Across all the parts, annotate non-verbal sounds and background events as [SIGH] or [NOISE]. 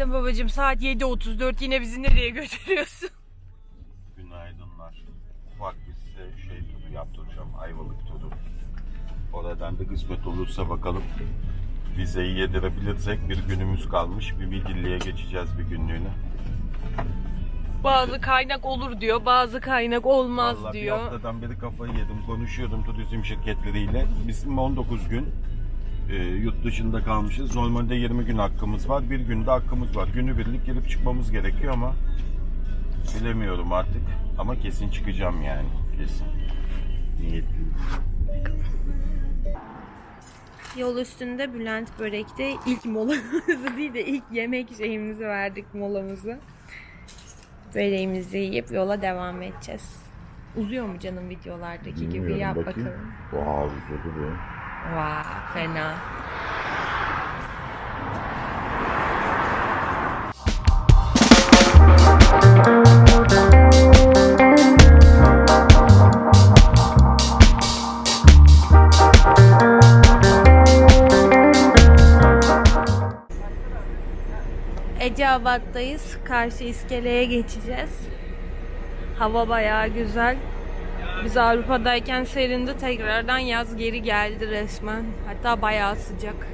Günaydın babacığım. Saat 7.34. Yine bizi nereye götürüyorsun? Günaydınlar. Ufak bir size şey turu yaptıracağım. Ayvalık turu. Oradan da kısmet olursa bakalım. Vizeyi yedirebilirsek bir günümüz kalmış. Bir Midilli'ye geçeceğiz bir günlüğüne. Bazı kaynak olur diyor. Bazı kaynak olmaz Vallahi bir diyor. haftadan beri kafayı yedim. Konuşuyordum turizm şirketleriyle. Bizim 19 gün e, yurt dışında kalmışız. Normalde 20 gün hakkımız var. Bir günde hakkımız var. Günübirlik gelip çıkmamız gerekiyor ama bilemiyorum artık. Ama kesin çıkacağım yani. Kesin. Niyetliyim. Yol üstünde Bülent Börek'te ilk molamızı [LAUGHS] değil de ilk yemek şeyimizi verdik molamızı. Böreğimizi yiyip yola devam edeceğiz. Uzuyor mu canım videolardaki gibi yap bakalım. Wow, uzadı be. Fena. Eceabat'tayız. Karşı iskeleye geçeceğiz. Hava bayağı güzel. Biz Avrupa'dayken serindi tekrardan yaz geri geldi resmen. Hatta bayağı sıcak.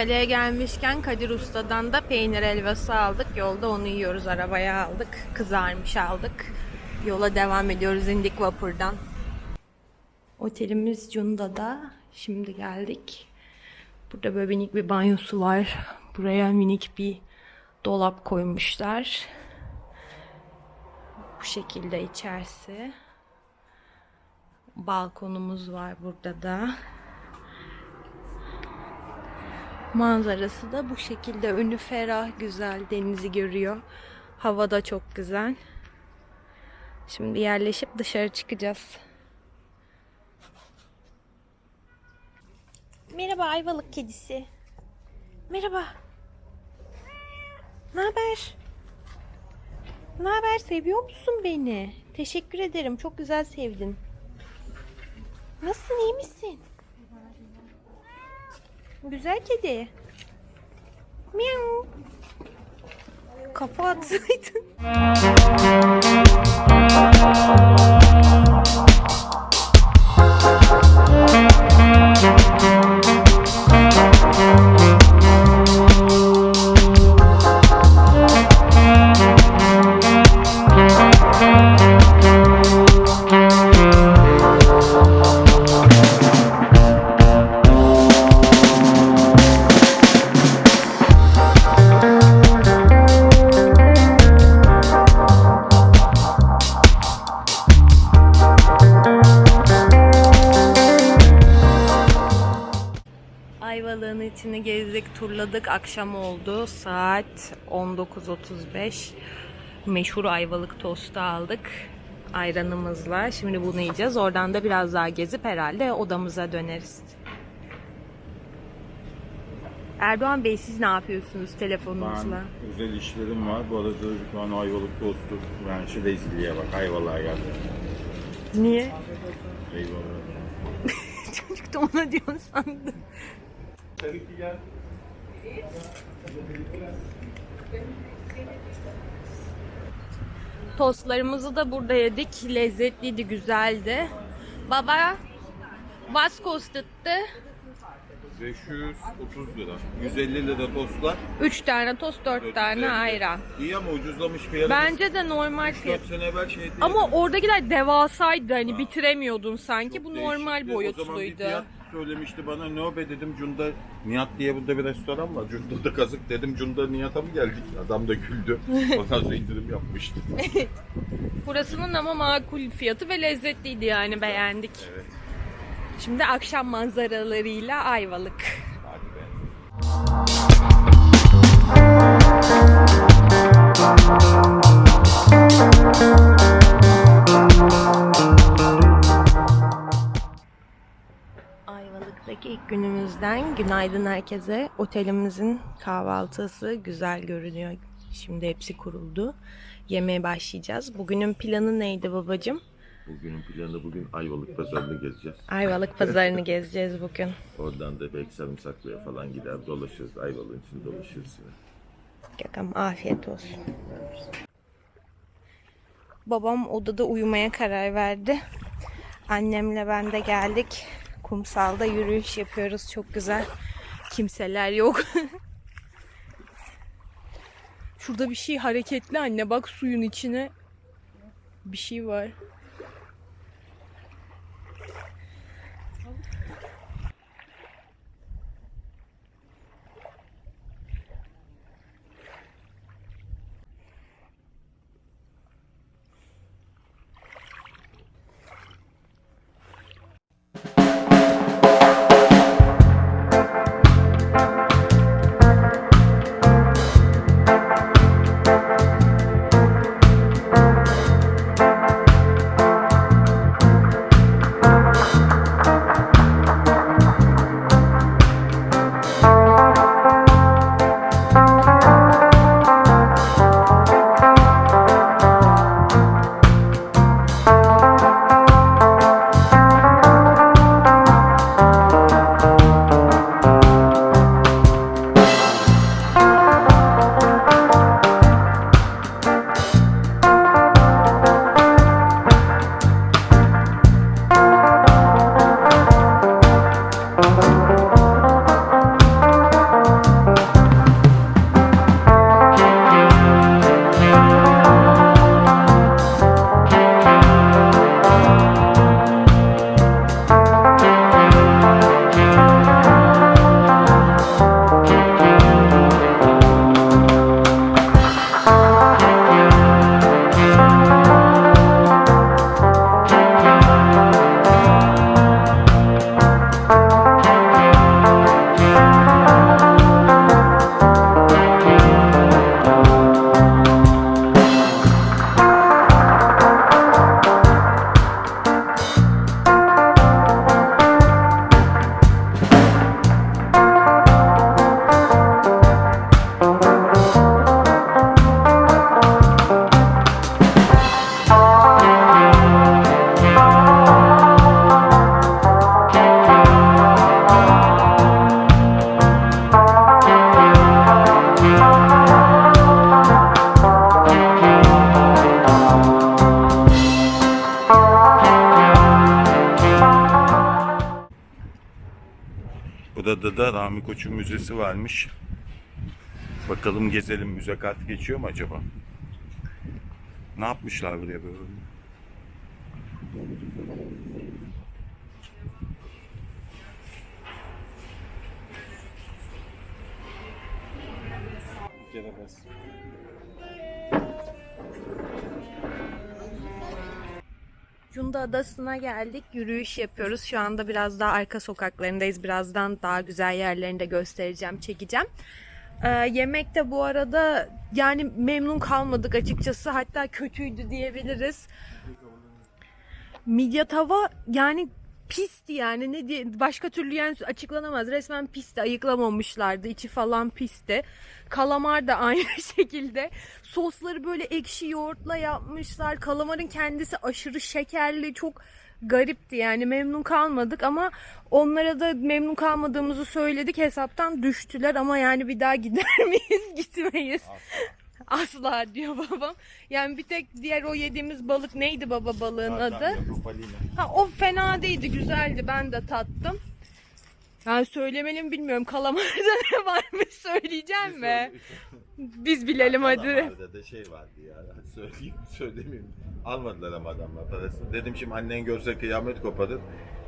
Çanakkale'ye gelmişken Kadir Usta'dan da peynir helvası aldık. Yolda onu yiyoruz. Arabaya aldık. Kızarmış aldık. Yola devam ediyoruz indik vapurdan. Otelimiz Cunda'da. Şimdi geldik. Burada böyle minik bir banyosu var. Buraya minik bir dolap koymuşlar. Bu şekilde içerisi. Balkonumuz var burada da. Manzarası da bu şekilde önü ferah, güzel, denizi görüyor. Hava da çok güzel. Şimdi yerleşip dışarı çıkacağız. Merhaba Ayvalık kedisi. Merhaba. Ne haber? Ne haber? Seviyor musun beni? Teşekkür ederim. Çok güzel sevdin. Nasılsın? iyi misin? Güzel kedi. Miau. Kafa atsaydın. Ayvalık'ın içini gezdik, turladık. Akşam oldu. Saat 19.35. Meşhur Ayvalık tostu aldık. Ayranımızla. Şimdi bunu yiyeceğiz. Oradan da biraz daha gezip herhalde odamıza döneriz. Erdoğan Bey siz ne yapıyorsunuz telefonunuzla? Ben özel işlerim var. Bu arada şu an Ayvalık tostu. Yani şu rezilliğe bak. Ayvalık'a geldi. Niye? Eyvallah. [LAUGHS] Çocuk da ona diyorsun sandım. Tostlarımızı da burada yedik. Lezzetliydi, güzeldi. Baba, was kostetті? 530 lira. 150 lira tostlar. 3 tane tost, 4 tane 450. ayran. İyi ama ucuzlamış fiyatı. Bence de normal fiyat. 4 sene evvel şey değil. Ama oradakiler devasaydı hani bitiremiyordun sanki. Bu Çok normal değişikti. O zaman bir boyutluydu. fiyat söylemişti bana ne o be dedim Cunda Nihat diye burada bir restoran var. Cunda'da kazık dedim Cunda Nihat'a mı geldik? Adam da güldü. [LAUGHS] Ondan sonra indirim yapmıştı. Burasının ama makul fiyatı ve lezzetliydi yani beğendik. Evet. Şimdi akşam manzaralarıyla Ayvalık. Ayvalık'taki ilk günümüzden günaydın herkese. Otelimizin kahvaltısı güzel görünüyor. Şimdi hepsi kuruldu. Yemeğe başlayacağız. Bugünün planı neydi babacığım? Bugünün planı bugün Ayvalık pazarını gezeceğiz. Ayvalık pazarını gezeceğiz bugün. Oradan da belki sarımsaklıya falan gider dolaşırız. Ayvalık'ın içinde dolaşırız. Gökhan afiyet olsun. Babam odada uyumaya karar verdi. Annemle ben de geldik. Kumsalda yürüyüş yapıyoruz. Çok güzel. Kimseler yok. [LAUGHS] Şurada bir şey hareketli anne. Bak suyun içine bir şey var. Rami Koç'un müzesi varmış. Bakalım gezelim müze kart geçiyor mu acaba? Ne yapmışlar buraya böyle? Cunda Adası'na geldik. Yürüyüş yapıyoruz. Şu anda biraz daha arka sokaklarındayız. Birazdan daha güzel yerlerini de göstereceğim, çekeceğim. Ee, yemek de bu arada yani memnun kalmadık açıkçası. Hatta kötüydü diyebiliriz. Midye tava yani pisti yani ne diye başka türlü yani açıklanamaz. Resmen pisti ayıklamamışlardı. içi falan pisti. Kalamar da aynı [LAUGHS] şekilde. Sosları böyle ekşi yoğurtla yapmışlar. Kalamarın kendisi aşırı şekerli, çok garipti yani memnun kalmadık ama onlara da memnun kalmadığımızı söyledik hesaptan düştüler ama yani bir daha gider [LAUGHS] miyiz gitmeyiz [LAUGHS] asla diyor babam yani bir tek diğer o yediğimiz balık neydi baba balığın adı Ha o fena değildi, güzeldi. Ben de tattım. Yani söylemeli mi bilmiyorum. Kalamarda [LAUGHS] ne varmış söyleyeceğim mi? Biz bilelim hadi. Kalamarda da şey vardı ya. [LAUGHS] Söyleyeyim mi, söylemeyeyim. Almadılar ama adamlar parasını. Dedim şimdi annen görse kıyamet koparır.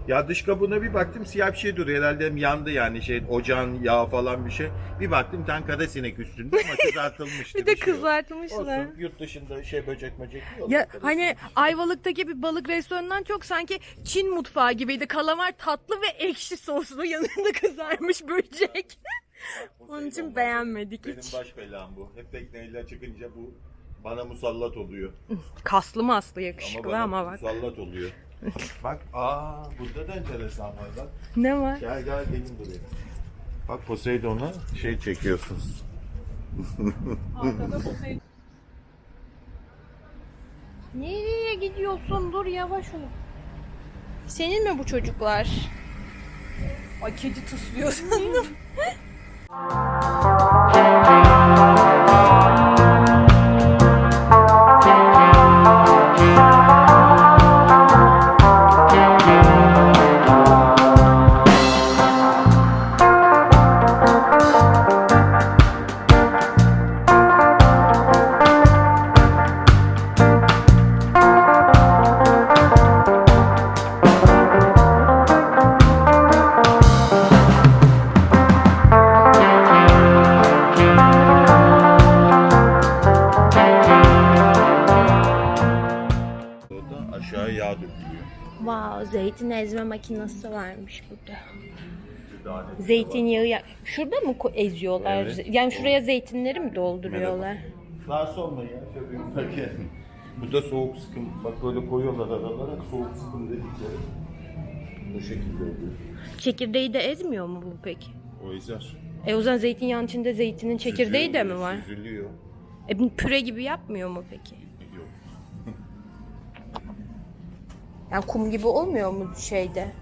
Ya dış kabuğuna bir baktım siyah bir şey duruyor. Herhalde yandı yani şey ocağın yağı falan bir şey. Bir baktım bir tane kara sinek üstünde ama [LAUGHS] kızartılmıştı. Bir de şey kızartmışlar. Olsun yurt dışında şey böcek böcek yok. Ya hani Ayvalık'taki bir balık restoranından çok sanki Çin mutfağı gibiydi. Kalamar tatlı ve ekşi soslu yanında [LAUGHS] kızarmış böcek. Onun için beğenmedik Benim hiç. baş belam bu. Hep tekneyle çıkınca bu bana musallat oluyor. Kaslı maslı Ama yakışıklı bana ama bak. musallat oluyor. Bak aa burada da enteresan var bak. Ne var? Gel gel gelin buraya. Bak Poseidon'a şey çekiyorsunuz. Nereye gidiyorsun? Dur yavaş ol. Senin mi bu çocuklar? Ay kedi tıslıyor sandım. [LAUGHS] aşağı yağ dökülüyor. Wow, zeytin ezme makinesi varmış burada. Daha Zeytinyağı ya- şurada mı ko- eziyorlar? Evet. Yani şuraya zeytinleri mi dolduruyorlar? Rahatsız olmayın ya. Şöyle yukarı Bu da soğuk sıkım. Bak böyle koyuyorlar aralara soğuk sıkım dedikleri. Bu şekilde oluyor. Çekirdeği de ezmiyor mu bu peki? O ezer. E o zaman zeytinyağının içinde zeytinin çekirdeği de mi var? Süzülüyor. E püre gibi yapmıyor mu peki? Yani kum gibi olmuyor mu şeyde?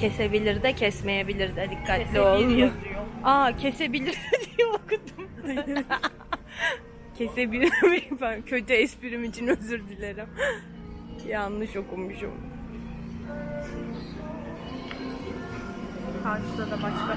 Kesebilir de kesmeyebilir de dikkatli ol. Aa kesebilir [LAUGHS] diye okudum. [LAUGHS] kesebilir ben kötü esprim için özür dilerim. Yanlış okumuşum. Karşıda da başka